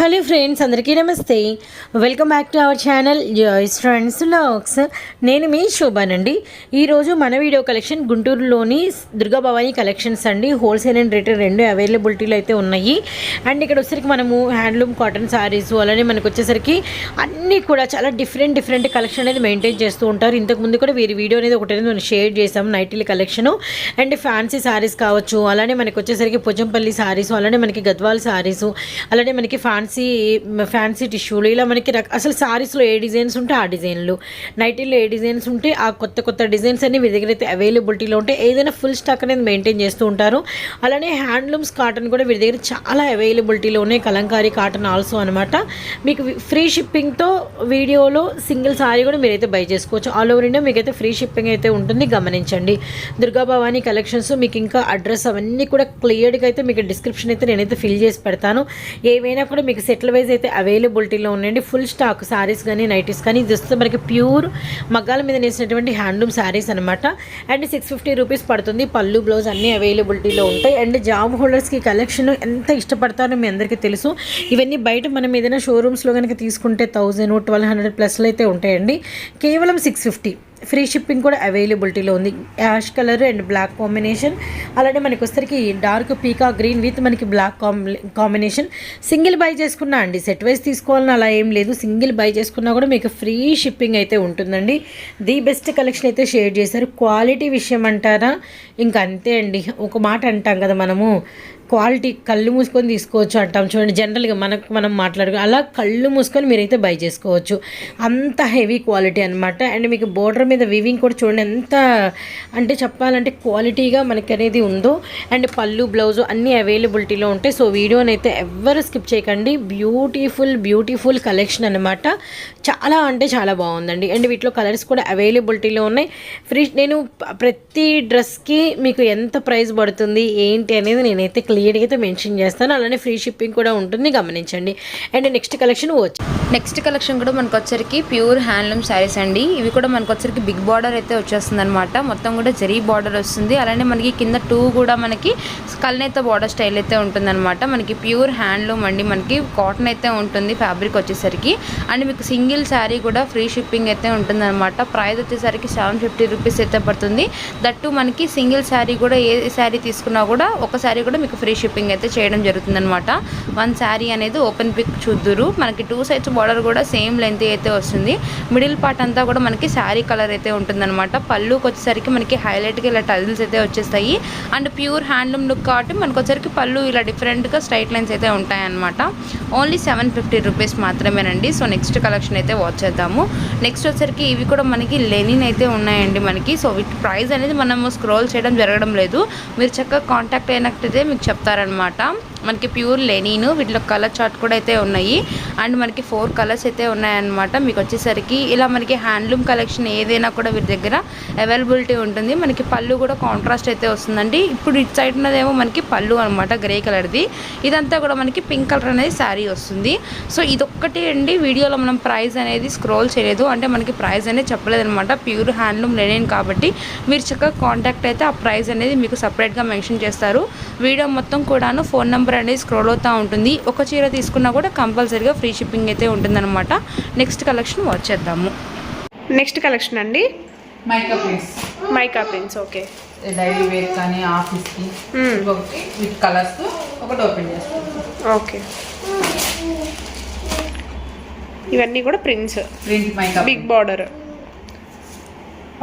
Hello friends అందరికీ నమస్తే. Welcome back to our channel Joyce friends లాక్స్ నేను మీ శోభానండి. ఈరోజు మన వీడియో కలెక్షన్ గుంటూరులోని దుర్గా భవానీ కలెక్షన్స్ అండి. హోల్సేల్ అండ్ రిటైల్ రెండు అవైలబిలిటీలు అయితే ఉన్నాయి. అండ్ ఇక్కడ వచ్చేసరికి మనము హ్యాండ్లూమ్ కాటన్ శారీస్ అలానే మనకు వచ్చేసరికి అన్నీ కూడా చాలా డిఫరెంట్ డిఫరెంట్ కలెక్షన్ అనేది మెయింటైన్ చేస్తూ ఉంటారు. ఇంతకు ముందు కూడా వీరి వీడియో అనేది ఒకటి మనం షేర్ చేసాం నైటీల కలెక్షను అండ్ ఫ్యాన్సీ శారీస్ కావచ్చు అలానే మనకు వచ్చేసరికి పోచంపల్లి శారీస్ అలానే మనకి గద్వాల్ శారీస్ అలానే మనకి ఫ్యాన్సీ ఫ్యాన్సీ టిష్యూలు ఇలా మనకి రక- అసలు శారీస్లో ఏ డిజైన్స్ ఉంటే ఆ డిజైన్లు నైటీలో ఏ డిజైన్స్ ఉంటే ఆ కొత్త కొత్త డిజైన్స్ అన్ని మీ దగ్గర అయితే అవైలబిలిటీలో ఉంటే ఏదైనా ఫుల్ స్టాక్ అనేది మెయింటైన్ చేస్తూ ఉంటారు. అలానే హ్యాండ్లూమ్స్ కాటన్ కూడా వీరి దగ్గర చాలా అవైలబిలిటీలో ఉన్నాయి కలంకారీ కాటన్ ఆల్సో అనమాట మీకు ఫ్రీ షిప్పింగ్తో వీడియోలో సింగిల్ సారీ కూడా మీరైతే బై చేసుకోవచ్చు. ఆల్ ఓవర్ ఇండియా మీకైతే ఫ్రీ షిప్పింగ్ అయితే ఉంటుంది. గమనించండి. దుర్గా భవానీ కలెక్షన్స్ మీకు ఇంకా అడ్రస్ అవన్నీ కూడా క్లియర్గా అయితే మీకు డిస్క్రిప్షన్ అయితే నేనైతే ఫిల్ చేసి పెడతాను. ఏవైనా కూడా మీకు సెటిల్ వైజ్ అయితే అవైలబిలిటీలో ఉన్నాయండి ఫుల్ స్టాక్ సారీస్ కానీ నైటీస్ కానీ ఇది వస్తే మనకి ప్యూర్ మగ్గాల మీద నేసినటువంటి హ్యాండ్లూమ్ శారీస్ అనమాట అండ్ సిక్స్ ఫిఫ్టీ రూపీస్ పడుతుంది. పళ్ళు బ్లౌజ్ అన్నీ అవైలబిలిటీలో ఉంటాయి. అండ్ జాబ్ హోల్డర్స్కి కలెక్షన్ ఎంత ఇష్టపడతారో మీ అందరికీ తెలుసు. ఇవన్నీ బయట మనం ఏదైనా షోరూమ్స్లో కనుక తీసుకుంటే థౌజండ్ ట్వెల్వ్ హండ్రెడ్ ప్లస్లో అయితే ఉంటాయండి. కేవలం సిక్స్ ఫిఫ్టీ ఫ్రీ షిప్పింగ్ కూడా అవైలబిలిటీలో ఉంది. Ash colour and black combination. అలానే మనకి వచ్చరికి డార్క్ పీకా గ్రీన్ విత్ మనకి బ్లాక్ కాంబినేషన్. సింగిల్ బై చేసుకున్నా అండి. సెట్ వైజ్ తీసుకోవాలని అలా ఏం లేదు. సింగిల్ బై చేసుకున్నా కూడా మీకు ఫ్రీ షిప్పింగ్ అయితే ఉంటుందండి. ది బెస్ట్ కలెక్షన్ అయితే షేర్ చేశారు. క్వాలిటీ విషయం అంటారా? ఇంకా అంతే అండి. ఒక మాట అంటాం కదా మనము. క్వాలిటీ కళ్ళు మూసుకొని తీసుకోవచ్చు అంటాం. చూడండి జనరల్గా మనకు మనం మాట్లాడుకో అలా కళ్ళు మూసుకొని మీరైతే బై చేసుకోవచ్చు. అంత హెవీ క్వాలిటీ అనమాట అండ్ మీకు బోర్డర్ మీద వివింగ్ కూడా చూడండి. ఎంత అంటే చెప్పాలంటే క్వాలిటీగా మనకి అనేది ఉందో అండ్ పళ్ళు బ్లౌజ్ అన్నీ అవైలబిలిటీలో ఉంటాయి. సో వీడియోని అయితే ఎవ్వరు స్కిప్ చేయకండి. బ్యూటిఫుల్ బ్యూటిఫుల్ కలెక్షన్ అనమాట చాలా అంటే చాలా బాగుందండి. అండ్ వీటిలో కలర్స్ కూడా అవైలబిలిటీలో ఉన్నాయి. ఫ్రీ నేను ప్రతి డ్రెస్కి మీకు ఎంత ప్రైస్ పడుతుంది ఏంటి అనేది నేనైతే క్లియర్గా అయితే మెన్షన్ చేస్తాను. అలానే ఫ్రీ షిప్పింగ్ కూడా ఉంటుంది. గమనించండి. అండ్ నెక్స్ట్ కలెక్షన్ వచ్చి నెక్స్ట్ కలెక్షన్ కూడా మనకు వచ్చరికి ప్యూర్ హ్యాండ్లూమ్ శారీస్ అండి. ఇవి కూడా మనకు వచ్చరికి బిగ్ బార్డర్ అయితే వచ్చేస్తుంది అనమాట మొత్తం కూడా జరీ బార్డర్ వస్తుంది. అలానే మనకి కింద టూ కూడా మనకి కల్నేత బార్డర్ స్టైల్ అయితే ఉంటుందన్నమాట. మనకి ప్యూర్ హ్యాండ్లూమ్ అండి. మనకి కాటన్ అయితే ఉంటుంది ఫ్యాబ్రిక్ వచ్చేసరికి. అండ్ మీకు సింగిల్ శారీ కూడా ఫ్రీ షిప్పింగ్ అయితే ఉంటుందన్నమాట. ప్రైస్ వచ్చేసరికి సెవెన్ ఫిఫ్టీ రూపీస్ అయితే పడుతుంది. దట్టు మనకి సింగిల్ శారీ కూడా ఏ శారీ తీసుకున్నా కూడా ఒక శారీ కూడా మీకు ఫ్రీ షిప్పింగ్ అయితే చేయడం జరుగుతుందన్నమాట. వన్ శారీ అనేది ఓపెన్ పిక్ చూద్దురు. మనకి టూ సైడ్స్ బార్డర్ కూడా సేమ్ లెంత్ అయితే వస్తుంది. మిడిల్ పార్ట్ అంతా కూడా మనకి శారీ కలర్ అయితే ఉంటుందన్నమాట. పళ్ళుకి వచ్చేసరికి మనకి హైలైట్గా ఇలా టజిల్స్ అయితే వచ్చేస్తాయి. అండ్ ప్యూర్ హ్యాండ్లూమ్ లుక్ కాబట్టి మనకు వచ్చేసరికి పళ్ళు ఇలా డిఫరెంట్గా స్ట్రైట్ లైన్స్ అయితే ఉంటాయన్నమాట. ఓన్లీ సెవెన్ ఫిఫ్టీ రూపీస్ మాత్రమేనండి. సో నెక్స్ట్ కలెక్షన్ అయితే వాచ్ చేద్దాము. నెక్స్ట్ వచ్చరికి ఇవి కూడా మనకి లెనిన్ అయితే ఉన్నాయండి మనకి. సో వీటి ప్రైస్ అనేది మనము స్క్రోల్ చేయడం జరగడం లేదు. మీరు చక్కగా కాంటాక్ట్ అయినట్టయితే మీకు చెప్తారనమాట మనకి ప్యూర్ లెనీను వీటిలో కలర్ చార్ట్ కూడా అయితే ఉన్నాయి. అండ్ మనకి ఫోర్ కలర్స్ అయితే ఉన్నాయన్నమాట. మీకు వచ్చేసరికి ఇలా మనకి హ్యాండ్లూమ్ కలెక్షన్ ఏదైనా కూడా వీరి దగ్గర అవైలబిలిటీ ఉంటుంది. మనకి పళ్ళు కూడా కాంట్రాస్ట్ అయితే వస్తుందండి. ఇప్పుడు ఇటు సైడ్ ఉన్నదేమో మనకి పళ్ళు అనమాట గ్రే కలర్ది. ఇదంతా కూడా మనకి పింక్ కలర్ అనేది శారీ వస్తుంది. సో ఇదొక్కటి అండి. వీడియోలో మనం ప్రైస్ అనేది స్క్రోల్ చేయలేదు. అంటే మనకి ప్రైస్ అనేది చెప్పలేదనమాట ప్యూర్ హ్యాండ్లూమ్ లెనిన్ కాబట్టి మీరు చక్కగా కాంటాక్ట్ అయితే ఆ ప్రైస్ అనేది మీకు సపరేట్గా మెన్షన్ చేస్తారు. వీడియో మొత్తం కూడాను ఫోన్ నెంబర్ అనేది స్క్రోల్ అవుతూ ఉంటుంది. ఒక చీర తీసుకున్నా కూడా కంపల్సరీగా ఫ్రీ షిప్పింగ్ అయితే ఉంటుందన్నమాట. నెక్స్ట్ కలెక్షన్ వాచ్ చేద్దాము నెక్స్ట్ కలెక్షన్ అండి mica prints mica prints okay daily wear కానీ ఆఫీస్కి మ్మ్. ఒకటి విత్ కలర్స్ ఒకటి ఓపెన్ చేస్తాం. ఓకే ఇవన్నీ కూడా prints print mica big border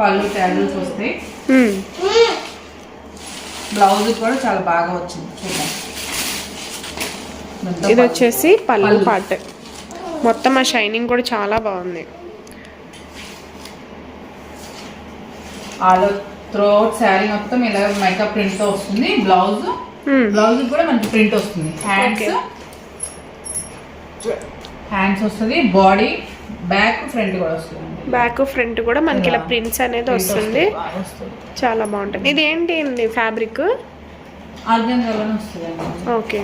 పళ్ళు ట్యాగిల్స్ వస్తాయి. బ్లౌజ్ కూడా చాలా బాగా వచ్చింది మొత్తం ఇది. వచ్చేసి పళ్ళు. పళ్ళు. పార్ట్ మొత్తం ఆ షైనింగ్ కూడా చాలా బాగుంది. శారీ మొత్తం ఇలా మైకా ప్రింట్ వస్తుంది. Blouse Hmm. బ్లౌజ్ కూడా మనకి ప్రింట్ వస్తుంది. హ్యాండ్స్. హ్యాండ్స్ వస్తుంది. బాడీ బ్యాక్ ఫ్రంట్ కూడా వస్తుంది బ్యాక్ ఫ్రంట్ కూడా మనకి ఇలా ప్రింట్స్ అనేది వస్తుంది. చాలా బాగుంటుంది. ఇది ఏంటి ఫ్యాబ్రిక్ ఆర్గంజాలోనే వస్తుంది ఓకే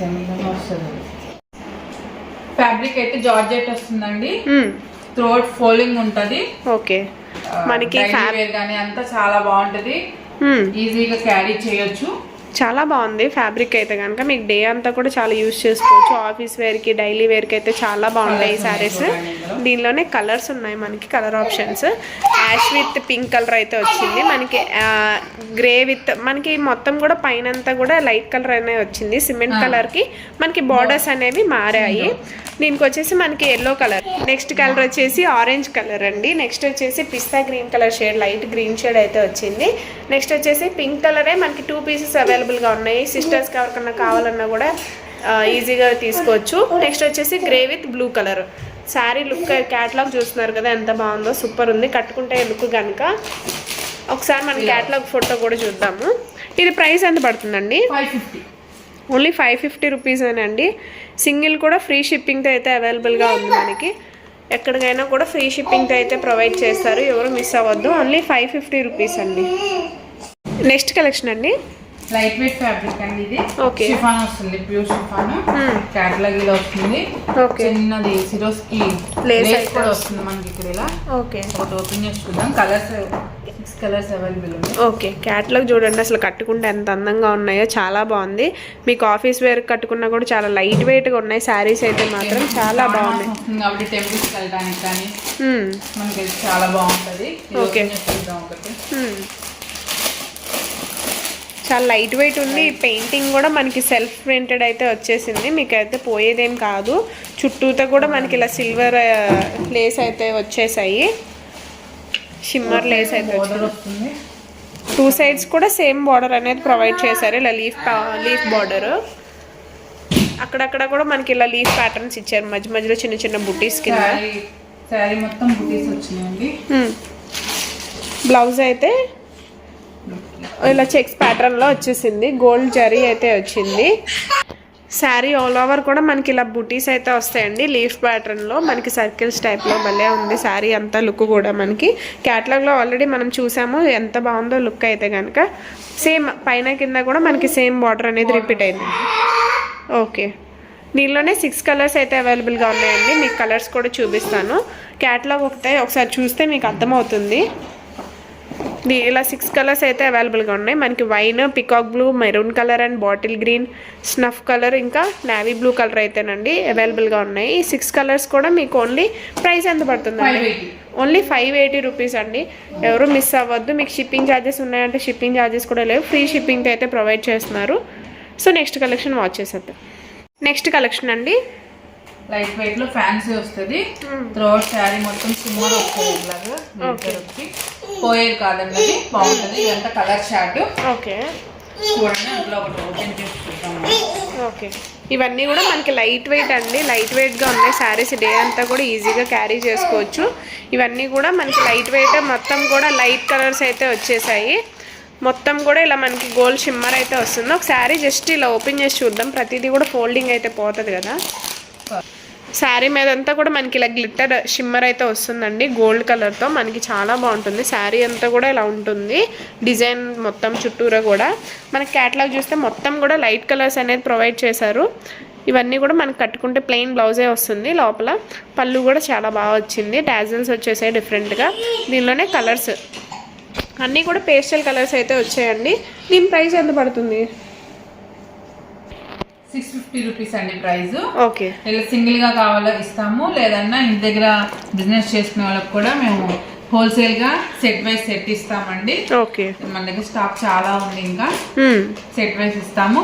వస్తుంది ఫ్యాబ్రిక్ అయితే జార్జెట్ వస్తుందండి. థ్రోట్ ఫోల్డింగ్ ఉంటది. ఓకే మనకి కానీ అంతా చాలా బాగుంటది. ఈజీగా క్యారీ చేయొచ్చు. చాలా బాగుంది ఫ్యాబ్రిక్ అయితే కనుక. మీకు డే అంతా కూడా చాలా యూస్ చేసుకోవచ్చు. ఆఫీస్ వేర్కి డైలీ వేర్కి అయితే చాలా బాగుంటాయి ఈ శారీస్ దీనిలోనే కలర్స్ ఉన్నాయి మనకి colour options ash with pink colour అయితే వచ్చింది. మనకి గ్రే విత్ మనకి మొత్తం కూడా పైన అంతా కూడా లైట్ కలర్ అనేది వచ్చింది. సిమెంట్ కలర్కి మనకి బార్డర్స్ అనేవి మారాయి. దీనికి వచ్చేసి మనకి ఎల్లో కలర్ నెక్స్ట్ కలర్ వచ్చేసి ఆరెంజ్ కలర్ అండి. నెక్స్ట్ వచ్చేసి pista green colour shade light green shade అయితే వచ్చింది. నెక్స్ట్ వచ్చేసి పింక్ కలరే మనకి టూ పీసెస్ అవైలబుల్గా ఉన్నాయి. సిస్టర్స్కి ఎవరికన్నా కావాలన్నా కూడా ఈజీగా తీసుకోవచ్చు. నెక్స్ట్ వచ్చేసి grey with blue colour. Saree look catalogue చూస్తున్నారు కదా ఎంత బాగుందో సూపర్ ఉంది. కట్టుకుంటే లుక్ కనుక ఒకసారి మన క్యాటలాగ్ ఫోటో కూడా చూద్దాము. ఇది ప్రైస్ ఎంత పడుతుందండి? ఓన్లీ ఫైవ్ ఫిఫ్టీ రూపీస్ అండి? సింగిల్ కూడా ఫ్రీ షిప్పింగ్తో అయితే అవైలబుల్గా ఉంది మనకి. ఎక్కడికైనా కూడా ఫ్రీ షిప్పింగ్తో అయితే ప్రొవైడ్ చేస్తారు. ఎవరు మిస్ అవ్వద్దు. ఓన్లీ ఫైవ్ ఫిఫ్టీ రూపీస్ అండి. నెక్స్ట్ కలెక్షన్ అండి. లైట్ వెయిట్ ఫ్యాబ్రిక్ అండి ఇది. షిఫాన్ వస్తుంది ప్యూర్ షిఫాన్. Hmm. క్యాటలాగ్ ఇలా వస్తుంది. ఓకే. చిన్నది సిరోస్కి లేస్ కూడా వస్తుంది. మనకి ఇక్కడ ఇలా. ఓకే. ఒకటి ఓపెన్ చేసి చూద్దాం colours six colours available okay. Catalogue చూడండి అసలు కట్టుకుంటే ఎంత అందంగా ఉన్నాయో. చాలా బాగుంది. మీకు ఆఫీస్ వేర్ కట్టుకున్నా కూడా చాలా లైట్ వెయిట్గా ఉన్నాయి. శారీస్ అయితే మాత్రం చాలా బాగున్నాయి. కాబట్టి వెళ్ళడానికి కానీ. మనకి ఇది చాలా బాగుంటది. చూద్దాం ఒకటి. మ్మ్. చాలా లైట్ వెయిట్ ఉంది. పెయింటింగ్ కూడా మనకి సెల్ఫ్ ప్రింటెడ్ అయితే వచ్చేసింది. మీకు అయితే పోయేదేం కాదు. చుట్టూతో కూడా మనకి ఇలా సిల్వర్ లేస్ అయితే వచ్చేసాయి. షిమ్మర్ లేస్ అయితే వస్తుంది. టూ సైడ్స్ కూడా సేమ్ బార్డర్ అనేది ప్రొవైడ్ చేశారు. ఇలా లీఫ్ లీఫ్ బార్డర్ అక్కడక్కడ కూడా మనకి ఇలా లీఫ్ ప్యాటర్న్స్ ఇచ్చారు. మధ్య మధ్యలో చిన్న చిన్న బుటీస్ కింద. శారీ శారీ మొత్తం బుటీస్ వచ్చినాయండి. బ్లౌజ్ అయితే ఇలా చెక్స్ ప్యాటర్న్లో వచ్చేసింది. గోల్డ్ జరీ అయితే వచ్చింది. శారీ ఆల్ ఓవర్ కూడా మనకి ఇలా బుటీస్ అయితే వస్తాయండి. లీఫ్ ప్యాటర్న్లో మనకి సర్కిల్స్ టైప్లో భలే ఉంది శారీ అంతా లుక్ కూడా మనకి. క్యాటలాగ్లో ఆల్రెడీ మనం చూసాము ఎంత బాగుందో లుక్ అయితే కనుక సేమ్ పైన కింద కూడా మనకి సేమ్ బార్డర్ అనేది రిపీట్ అయింది. ఓకే దీనిలోనే సిక్స్ కలర్స్ అయితే అవైలబుల్గా ఉన్నాయండి. మీకు కలర్స్ కూడా చూపిస్తాను. క్యాటలాగ్ ఒకటే ఒకసారి చూస్తే మీకు అర్థమవుతుంది. ఇలా సిక్స్ కలర్స్ అయితే అవైలబుల్గా ఉన్నాయి. మనకి wine peacock blue maroon colour and bottle green snuff colour ఇంకా నావీ బ్లూ కలర్ అయితేనండి అవైలబుల్గా ఉన్నాయి. ఈ సిక్స్ కలర్స్ కూడా మీకు ఓన్లీ ప్రైస్ ఎంత పడుతుందండి? ఓన్లీ ఫైవ్ ఎయిటీ రూపీస్ అండి. ఎవరు మిస్ అవ్వద్దు. మీకు షిప్పింగ్ ఛార్జెస్ ఉన్నాయంటే షిప్పింగ్ ఛార్జెస్ కూడా లేవు. ఫ్రీ షిప్పింగ్ అయితే ప్రొవైడ్ చేస్తున్నారు. సో నెక్స్ట్ కలెక్షన్ వాచ్ చేసేద్దాం. నెక్స్ట్ కలెక్షన్ అండి. లైట్ వెయిట్లో ఫ్యాన్సీ వస్తుంది. త్రోట్ శారీ మొత్తం సిమ్మర్ వస్తుంది ఇలాగా. వచ్చి. పోయేది అది బాగుంటుంది. ఇదంతా కలర్ షార్ట్ ఓకే. చూడండి అందులో ఒకటి ఓపెన్ చేసి చూద్దాం. ఓకే. ఇవన్నీ కూడా మనకి లైట్ వెయిట్ అండి. లైట్ వెయిట్గా ఉన్నాయి. శారీస్ డే అంతా కూడా ఈజీగా క్యారీ చేసుకోవచ్చు. ఇవన్నీ కూడా మనకి లైట్ వెయిట్ మొత్తం కూడా లైట్ కలర్స్ అయితే వచ్చేసాయి. మొత్తం కూడా ఇలా మనకి గోల్డ్ షిమ్మర్ అయితే వస్తుంది. ఒక శారీ జస్ట్ ఇలా ఓపెన్ చేసి చూద్దాం. ప్రతిదీ కూడా ఫోల్డింగ్ అయితే పోతుంది కదా. శారీ మీద అంతా కూడా మనకి ఇలా గ్లిట్టర్ షిమ్మర్ అయితే వస్తుందండి. గోల్డ్ కలర్తో మనకి చాలా బాగుంటుంది. శారీ అంతా కూడా ఇలా ఉంటుంది. డిజైన్ మొత్తం చుట్టూరా కూడా. మనకి క్యాటలాగ్ చూస్తే మొత్తం కూడా లైట్ కలర్స్ అనేది ప్రొవైడ్ చేశారు. ఇవన్నీ కూడా మనకి కట్టుకుంటే ప్లెయిన్ బ్లౌజే వస్తుంది. లోపల పళ్ళు కూడా చాలా బాగా వచ్చింది. డాజిల్స్ వచ్చేసాయి డిఫరెంట్గా దీనిలోనే కలర్స్ అన్నీ కూడా పేస్టల్ కలర్స్ అయితే వచ్చాయండి. దీని ప్రైస్ ఎంత పడుతుంది? సిక్స్ ఫిఫ్టీ రూపీస్ అండి ప్రైస్. ఓకే. ఇలా సింగిల్గా కావాలో ఇస్తాము లేదన్నా ఇంటి దగ్గర బిజినెస్ చేసుకునే వాళ్ళకి కూడా మేము హోల్సేల్గా సెట్ వైజ్ సెట్ ఇస్తామండి. ఓకే. మన దగ్గర స్టాక్ చాలా ఉంది ఇంకా. సెట్ వైజ్ ఇస్తాము.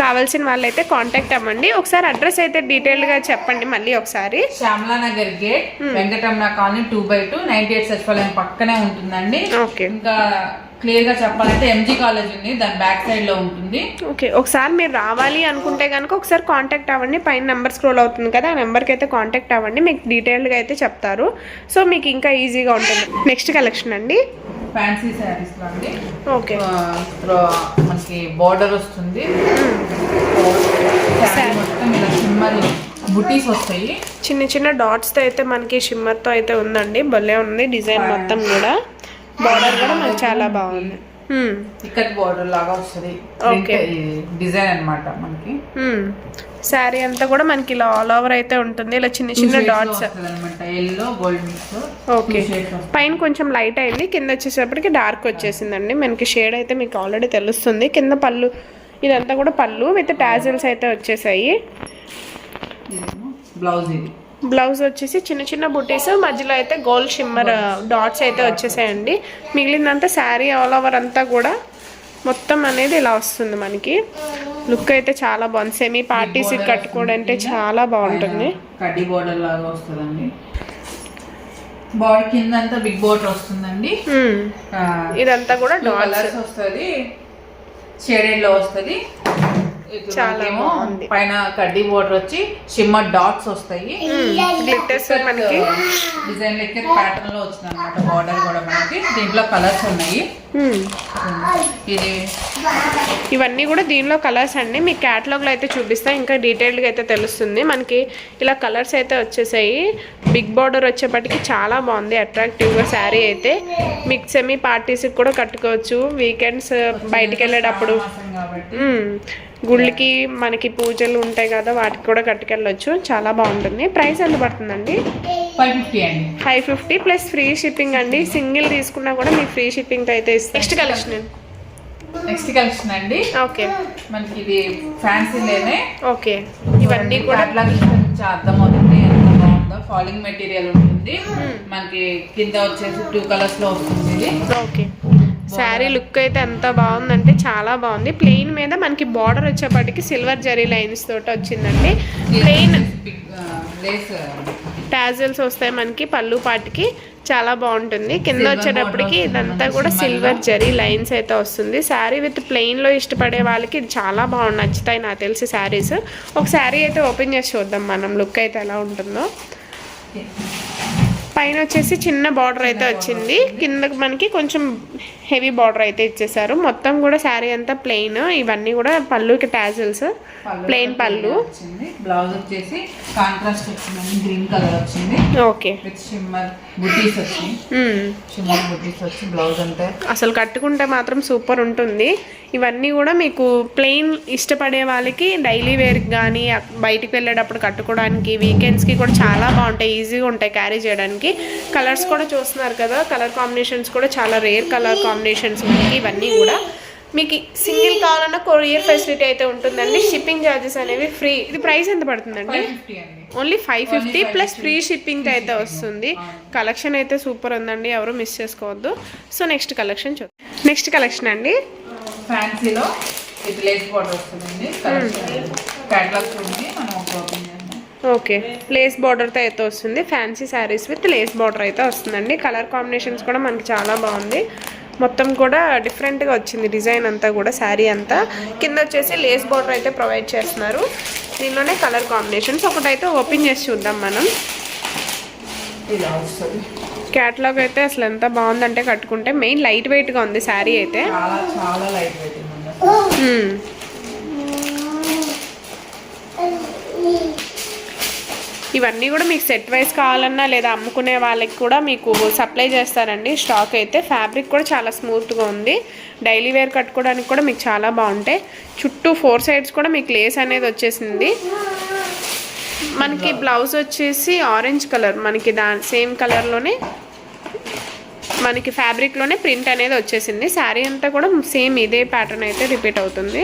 కావాల్సిన వాళ్ళైతే కాంటాక్ట్ అవ్వండి. ఒకసారి అడ్రస్ అయితే డీటెయిల్డ్గా చెప్పండి మళ్ళీ ఒకసారి. Shyamala Nagar gate Venkataramana colony two by two ninety eight సచివాలయం పక్కనే ఉంటుందండి. ఇంకా క్లియర్గా చెప్పాలంటే ఎంజీ కాలేజ్ ఉంది దాని బ్యాక్ సైడ్లో ఉంటుంది. ఓకే ఒకసారి మీరు రావాలి అనుకుంటే కనుక ఒకసారి కాంటాక్ట్ అవ్వండి. పైన నెంబర్ స్క్రోల్ అవుతుంది కదా ఆ నెంబర్కి అయితే కాంటాక్ట్ అవ్వండి. మీకు డీటెయిల్డ్గా అయితే చెప్తారు. సో మీకు ఇంకా ఈజీగా ఉంటుంది. నెక్స్ట్ కలెక్షన్ అండి. ఫ్యాన్సీ శారీస్లో అండి. ఓకే. మనకి బార్డర్ వస్తుంది. మొత్తం ఇలా బుటీస్ వస్తాయి. చిన్న చిన్న డాట్స్తో అయితే మనకి షిమ్మర్తో అయితే ఉందండి. భలే ఉంది డిజైన్ మొత్తం కూడా. బార్డర్ కూడా మనకి చాలా బాగుంది. బోర్డర్ లాగా వస్తుంది. Okay. డిజైన్ అన్నమాట మనకి. హ్మ్. శారీ అంతా కూడా మనకి ఇలా ఆల్ ఓవర్ అయితే ఉంటుంది. ఇలా చిన్న చిన్న డాట్స్. Yellow gold okay. పైన కొంచెం లైట్ అయింది. కింద వచ్చేసప్పటికి డార్క్ వచ్చేసిందండి. మనకి షేడ్ అయితే మీకు ఆల్రెడీ తెలుస్తుంది. కింద పళ్ళు ఇదంతా కూడా పళ్ళు విత్ టాజిల్స్ అయితే వచ్చేసాయి. బ్లౌజ్ ఇది. బ్లౌజ్ వచ్చేసి చిన్న చిన్న బుటీస్ మధ్యలో అయితే గోల్డ్ షిమ్మర్ డాట్స్ అయితే వచ్చేసాయండి. మిగిలిందంతా శారీ ఆల్ ఓవర్ అంతా కూడా మొత్తం అనేది ఇలా వస్తుంది మనకి. లుక్ అయితే చాలా బాగుంది. సెమీ పార్టీస్ కట్టుకోవడంటే చాలా బాగుంటుంది. కడ్డీ బోర్డర్ లాగా వస్తుందండి. బాడీ కింద అంతా బిగ్ బోర్డర్ వస్తుందండి. ఆ, ఇదంతా కూడా కలర్స్ వస్తుంది. షేడెడ్లో వస్తుంది. చాలా బాగుంది. పైన కడ్డీ బోర్డర్ వచ్చి షిమ్మర్ డాట్స్ వస్తాయి. గ్లిటర్స్ మనకి. డిజైన్ లెక్క ప్యాటర్న్లో వచ్చింది అనమాట బార్డర్ కూడా మనకి. దీంట్లో కలర్స్ ఉన్నాయి. ఇది ఇవన్నీ కూడా దీనిలో కలర్స్ అండి. మీకు క్యాటలాగ్లో అయితే చూపిస్తా. ఇంకా డీటెయిల్డ్గా అయితే తెలుస్తుంది. మనకి ఇలా కలర్స్ అయితే వచ్చేసాయి. బిగ్ బార్డర్ వచ్చేప్పటికి చాలా బాగుంది. అట్రాక్టివ్గా శారీ అయితే. మీకు సెమీ పార్టీస్కి కూడా కట్టుకోవచ్చు. వీకెండ్స్ బయటికి వెళ్ళేటప్పుడు. గుళ్ళకి మనకి పూజలు ఉంటాయి కదా వాటికి కూడా కట్టుకెళ్ళొచ్చు. చాలా బాగుంటుంది. ప్రైస్ ఎంత పడుతుందండి? Five fifty plus free shipping అండి. సింగిల్ తీసుకున్నా కూడా మీకు ఫ్రీ షిప్పింగ్ అయితే ఇస్తాం. నెక్స్ట్ కలెక్షన్ నెక్స్ట్ కలెక్షన్ అండి. ఓకే. మనకి ఇది ఓకే. ఇవన్నీ కూడా అట్లా అర్థమవుతుంది ఎంత బాగుందో. ఫాలింగ్ మెటీరియల్ ఉంటుంది. మనకి కింద వచ్చేసి టూ కలర్స్లో వస్తుంది ఓకే. శారీ లుక్ అయితే ఎంత బాగుందంటే చాలా బాగుంది. ప్లెయిన్ మీద మనకి బార్డర్ వచ్చేప్పటికి సిల్వర్ జరీ లైన్స్ తోటి వచ్చిందండి. ప్లెయిన్ టాజల్స్ వస్తాయి మనకి పళ్ళు పాటికి చాలా బాగుంటుంది. కింద వచ్చేటప్పటికి ఇదంతా కూడా సిల్వర్ జరీ లైన్స్ అయితే వస్తుంది. శారీ విత్ ప్లెయిన్లో ఇష్టపడే వాళ్ళకి ఇది చాలా బాగుంది నచ్చుతాయి నాకు తెలిసి శారీస్ ఒక శారీ అయితే ఓపెన్ చేసి చూద్దాం మనం లుక్ అయితే ఎలా ఉంటుందో. పైన వచ్చేసి చిన్న బార్డర్ అయితే వచ్చింది. కిందకి మనకి కొంచెం హెవీ బార్డర్ అయితే ఇచ్చేసారు. మొత్తం కూడా శారీ అంతా ప్లెయిన్ ఇవన్నీ కూడా పళ్ళుకి టాజిల్స్ ప్లెయిన్ పళ్ళు. వచ్చింది. బ్లౌజ్ వచ్చేసి కాంట్రాస్ట్ వచ్చిందండి గ్రీన్ కలర్ వచ్చింది. ఓకే షిమ్మర్ బుటీస్ వచ్చి మ్మ్. షిమ్మర్ బుటీస్ వచ్చి బ్లౌజ్ అంతా అసలు కట్టుకుంటే మాత్రం సూపర్ ఉంటుంది. ఇవన్నీ కూడా మీకు ప్లెయిన్ ఇష్టపడే వాళ్ళకి డైలీ వేర్కి కానీ బయటికి వెళ్ళేటప్పుడు కట్టుకోవడానికి వీకెండ్స్కి కూడా చాలా బాగుంటాయి. ఈజీగా ఉంటాయి క్యారీ చేయడానికి. కలర్స్ కూడా చూస్తున్నారు కదా. కలర్ కాంబినేషన్స్ కూడా చాలా రేర్ కలర్ కాంబినేషన్స్ మనకి ఇవన్నీ కూడా. మీకు సింగిల్ కావాలన్నా కొరియర్ ఫెసిలిటీ అయితే ఉంటుందండి. షిప్పింగ్ ఛార్జెస్ అనేవి ఫ్రీ ఇది ప్రైస్ ఎంత పడుతుందండి? Only five fifty plus free shipping అయితే వస్తుంది. కలెక్షన్ అయితే సూపర్ ఉందండి. ఎవరు మిస్ చేసుకోవద్దు. సో నెక్స్ట్ కలెక్షన్ చూద్దాం నెక్స్ట్ కలెక్షన్ అండి. ఫ్యాన్సీలో ఓకే లేస్ బార్డర్తో అయితే వస్తుంది. Fancy saris with lace border అయితే వస్తుందండి. కలర్ కాంబినేషన్స్ కూడా మనకి చాలా బాగుంది. మొత్తం కూడా డిఫరెంట్గా వచ్చింది. డిజైన్ అంతా కూడా శారీ అంతా. కింద వచ్చేసి లేస్ బార్డర్ అయితే ప్రొవైడ్ చేస్తున్నారు. దీనిలోనే కలర్ కాంబినేషన్స్ ఒకటైతే ఓపెన్ చేసి చూద్దాం మనం. క్యాటలాగ్ అయితే అసలు ఎంత బాగుందంటే కట్టుకుంటే మెయిన్ లైట్ వెయిట్గా ఉంది శారీ అయితే చాలా చాలా లైట్ వెయిట్ ఉంది మ్మ్. ఇవన్నీ కూడా మీకు సెట్ వైస్ కావాలన్నా లేదా అమ్ముకునే వాళ్ళకి కూడా మీకు సప్లై చేస్తారండి. స్టాక్ అయితే ఫ్యాబ్రిక్ కూడా చాలా స్మూత్గా ఉంది. డైలీ వేర్ కట్టుకోవడానికి కూడా మీకు చాలా బాగుంటాయి. చుట్టూ ఫోర్ సైడ్స్ కూడా మీకు లేస్ అనేది వచ్చేసింది. మనకి బ్లౌజ్ వచ్చేసి ఆరెంజ్ కలర్. మనకి దా సేమ్ కలర్లోనే మనకి ఫ్యాబ్రిక్లోనే ప్రింట్ అనేది వచ్చేసింది. శారీ అంతా కూడా సేమ్ ఇదే ప్యాటర్న్ అయితే రిపీట్ అవుతుంది.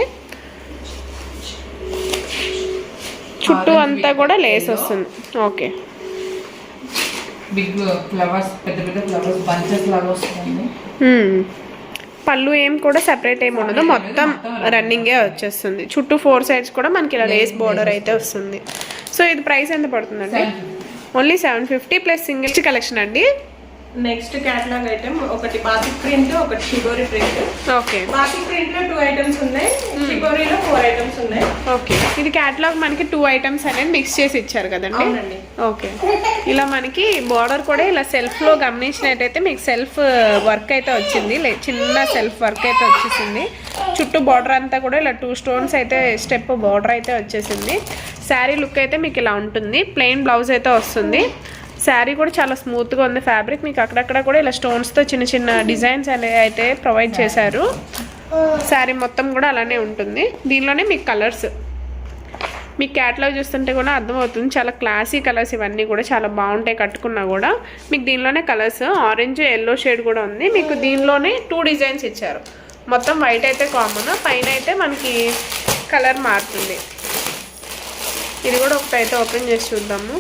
చుట్టూ అంతా కూడా లేస్ వస్తుంది. ఓకే బిగ్ ఫ్లవర్స్ పెద్ద పెద్ద ఫ్లవర్స్ బంచెస్ లాగా వస్తుంది మ్మ్. పళ్ళు ఏం కూడా సెపరేట్ ఏమి ఉండదు. మొత్తం రన్నింగే వచ్చేస్తుంది. చుట్టూ ఫోర్ సైడ్స్ కూడా మనకి ఇలా లేస్ బోర్డర్ అయితే వస్తుంది. సో ఇది ప్రైస్ ఎంత పడుతుందండి? Only seven fifty plus single collection అండి. నెక్స్ట్ క్యాటలాగ్ ఐటమ్ ఒకటి బాతిక్ ప్రింట్ ఒకటి షిబోరి ప్రింట్ ఓకే బాతిక్ ప్రింట్లో టూ ఐటమ్స్ ఉన్నాయి షిబోరిలో ఫోర్ ఐటమ్స్ ఉన్నాయి. ఓకే ఇది క్యాటలాగ్ మనకి టూ ఐటమ్స్ అనేది మిక్స్ చేసి ఇచ్చారు కదండి. ఓకే ఇలా మనకి బార్డర్ కూడా ఇలా సెల్ఫ్లో గమనించినట్టయితే మీకు సెల్ఫ్ వర్క్ అయితే వచ్చింది. లే- చిన్న సెల్ఫ్ వర్క్ అయితే వచ్చేసింది. చుట్టూ బార్డర్ అంతా కూడా ఇలా టూ స్టోన్స్ అయితే స్టెప్ బార్డర్ అయితే వచ్చేసింది. శారీ లుక్ అయితే మీకు ఇలా ఉంటుంది. ప్లెయిన్ బ్లౌజ్ అయితే వస్తుంది. శారీ కూడా చాలా స్మూత్గా ఉంది ఫ్యాబ్రిక్ మీకు అక్కడక్కడ కూడా ఇలా స్టోన్స్తో చిన్న చిన్న డిజైన్స్ అనేవి అయితే ప్రొవైడ్ చేశారు. శారీ మొత్తం కూడా అలానే ఉంటుంది. దీనిలోనే మీకు కలర్స్ మీకు క్యాట్లాగ్ చూస్తుంటే కూడా అర్థమవుతుంది. చాలా క్లాసీ కలర్స్ ఇవన్నీ కూడా చాలా బాగుంటాయి కట్టుకున్నా కూడా. మీకు దీనిలోనే కలర్స్ ఆరెంజ్ ఎల్లో షేడ్ కూడా ఉంది. మీకు దీనిలోనే టూ డిజైన్స్ ఇచ్చారు. మొత్తం వైట్ అయితే కామన్ పైన అయితే మనకి కలర్ మారుతుంది. ఇది కూడా ఒకటి అయితే ఓపెన్ చేసి చూద్దాము.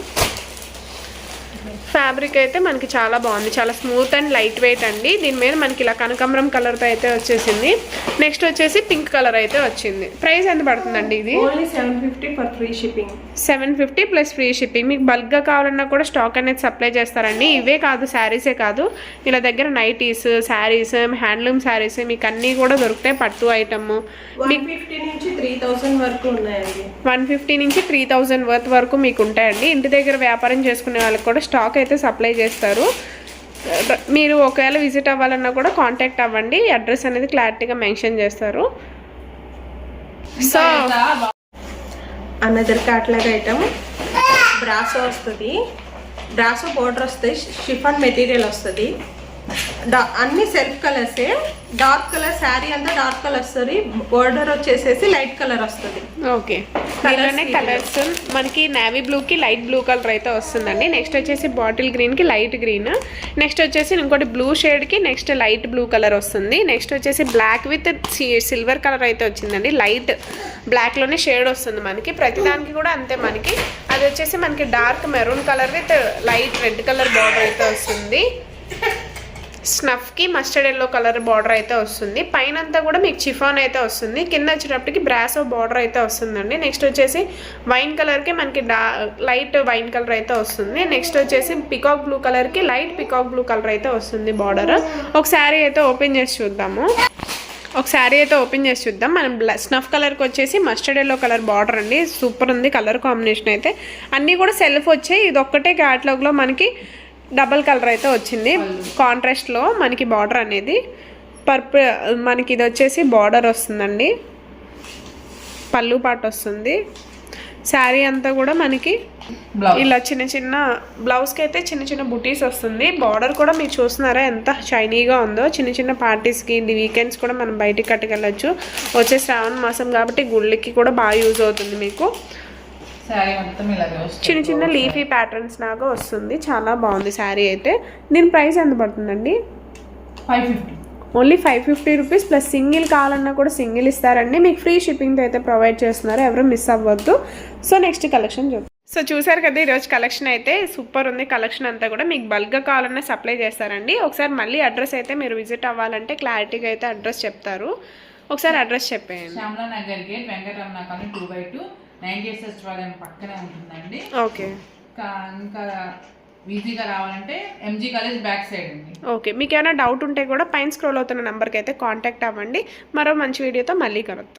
ఫ్యాబ్రిక్ అయితే మనకి చాలా బాగుంది. చాలా స్మూత్ అండ్ లైట్ వెయిట్ అండి. దీని మీద మనకి ఇలా కనకాంబరం కలర్తో అయితే వచ్చేసింది. నెక్స్ట్ వచ్చేసి పింక్ కలర్ అయితే వచ్చింది. ప్రైస్ ఎంత పడుతుందండి ఇది? Only seven fifty for free shipping. Seven fifty plus free shipping. మీకు బల్క్గా కావాలన్నా కూడా స్టాక్ అనేది సప్లై చేస్తారండి. ఇవే కాదు శారీసే కాదు. వీళ్ళ దగ్గర నైటీస్ శారీస్ హ్యాండ్లూమ్ శారీస్ మీకు అన్నీ కూడా దొరుకుతాయి. పట్టు ఐటమ్. వన్ ఫిఫ్టీ నుంచి త్రీ థౌసండ్ వరకు ఉన్నాయండి. వన్ ఫిఫ్టీ నుంచి త్రీ థౌజండ్ వర్త్ వరకు మీకు ఉంటాయండి. ఇంటి దగ్గర వ్యాపారం చేసుకునే వాళ్ళకి కూడా స్టాక్ అయితే సప్లై చేస్తారు. మీరు ఒకవేళ విజిట్ అవ్వాలన్నా కూడా కాంటాక్ట్ అవ్వండి. అడ్రస్ అనేది క్లారిటీగా మెన్షన్ చేస్తారు. So another catalogue item brasso వస్తుంది. బ్రాసో బోర్డర్ వస్తుంది. షిఫాన్ మెటీరియల్ వస్తుంది. అన్ని సెల్ఫ్ కలర్సే డార్క్ కలర్ శారీ అంతా డార్క్ కలర్ వస్తుంది బోర్డర్ వచ్చేసేసి లైట్ కలర్ వస్తుంది. ఓకే దీనిలోనే కలర్స్ మనకి నేవీ బ్లూకి లైట్ బ్లూ కలర్ అయితే వస్తుందండి. నెక్స్ట్ వచ్చేసి బాటిల్ గ్రీన్కి లైట్ గ్రీన్ నెక్స్ట్ వచ్చేసి ఇంకోటి బ్లూ షేడ్కి నెక్స్ట్ లైట్ బ్లూ కలర్ వస్తుంది. నెక్స్ట్ వచ్చేసి బ్లాక్ విత్ సిల్వర్ కలర్ అయితే వచ్చిందండి. లైట్ బ్లాక్లోనే షేడ్ వస్తుంది మనకి. ప్రతిదానికి కూడా అంతే మనకి. అది వచ్చేసి మనకి dark maroon colour with light red colour border అయితే వస్తుంది. స్నఫ్కి మస్టర్డ్ ఎల్లో కలర్ బార్డర్ అయితే వస్తుంది. పైన అంతా కూడా మీకు చిఫాన్ అయితే వస్తుంది. కింద వచ్చేటప్పటికి బ్రాసో బార్డర్ అయితే వస్తుందండి. నెక్స్ట్ వచ్చేసి వైన్ కలర్కి మనకి డా లైట్ వైన్ కలర్ అయితే వస్తుంది. నెక్స్ట్ వచ్చేసి పికాక్ బ్లూ కలర్కి లైట్ పికాక్ బ్లూ కలర్ అయితే వస్తుంది బార్డర్. ఒక శారీ అయితే ఓపెన్ చేసి చూద్దాము. ఒక శారీ అయితే ఓపెన్ చేసి చూద్దాం. మనం స్నఫ్ కలర్కి వచ్చేసి మస్టర్డ్ ఎల్లో కలర్ బార్డర్ అండి. సూపర్ ఉంది కలర్ కాంబినేషన్ అయితే. అన్నీ కూడా సెల్ఫ్ వచ్చాయి. ఇది ఒక్కటే క్యాటలాగ్లో మనకి డబల్ కలర్ అయితే వచ్చింది. కాంట్రాస్ట్లో మనకి బార్డర్ అనేది పర్పుల్ మనకి ఇది వచ్చేసి బార్డర్ వస్తుందండి. పళ్ళు పాట వస్తుంది. శారీ అంతా కూడా మనకి ఇలా చిన్న చిన్న బ్లౌజ్కి అయితే చిన్న చిన్న బుటీస్ వస్తుంది. బార్డర్ కూడా మీరు చూస్తున్నారా ఎంత షైనీగా ఉందో. చిన్న చిన్న పార్టీస్కి వీకెండ్స్ కూడా మనం బయటికి కట్టుకెళ్ళచ్చు. వచ్చే శ్రావణ మాసం కాబట్టి గుళ్ళకి కూడా బాగా యూజ్ అవుతుంది మీకు. శారీ మొత్తం చిన్న చిన్న లీఫీ ప్యాటర్న్స్ లాగా వస్తుంది. చాలా బాగుంది శారీ అయితే. దీని ప్రైస్ ఎంత పడుతుందండి? Five fifty. Only five fifty rupees plus single కావాలన్నా కూడా సింగిల్ ఇస్తారండి. మీకు ఫ్రీ షిప్పింగ్తో అయితే ప్రొవైడ్ చేస్తున్నారు. ఎవరు మిస్ అవ్వద్దు. సో నెక్స్ట్ కలెక్షన్ చూద్దాం. సో చూసారు కదా ఈరోజు కలెక్షన్ అయితే సూపర్ ఉంది. కలెక్షన్ అంతా కూడా మీకు బల్క్గా కావాలన్నా సప్లై చేస్తారండి. ఒకసారి మళ్ళీ అడ్రస్ అయితే మీరు విజిట్ అవ్వాలంటే క్లారిటీగా అయితే అడ్రస్ చెప్తారు. ఒకసారి అడ్రస్ చెప్పేయండి. Shyamala Nagar gate Venkataramana colony two by two. Nine పక్కనే ఉంటుందండి. ఓకే. ఇంకా ఇంకా ఈజీగా రావాలంటే ఎంజీ కాలేజ్ బ్యాక్ సైడ్ అండి ఓకే. మీకు ఏమైనా డౌట్ ఉంటే కూడా పైన స్క్రోల్ అవుతున్న నెంబర్కి అయితే కాంటాక్ట్ అవ్వండి. మరో మంచి వీడియోతో మళ్ళీ కలుద్దాం.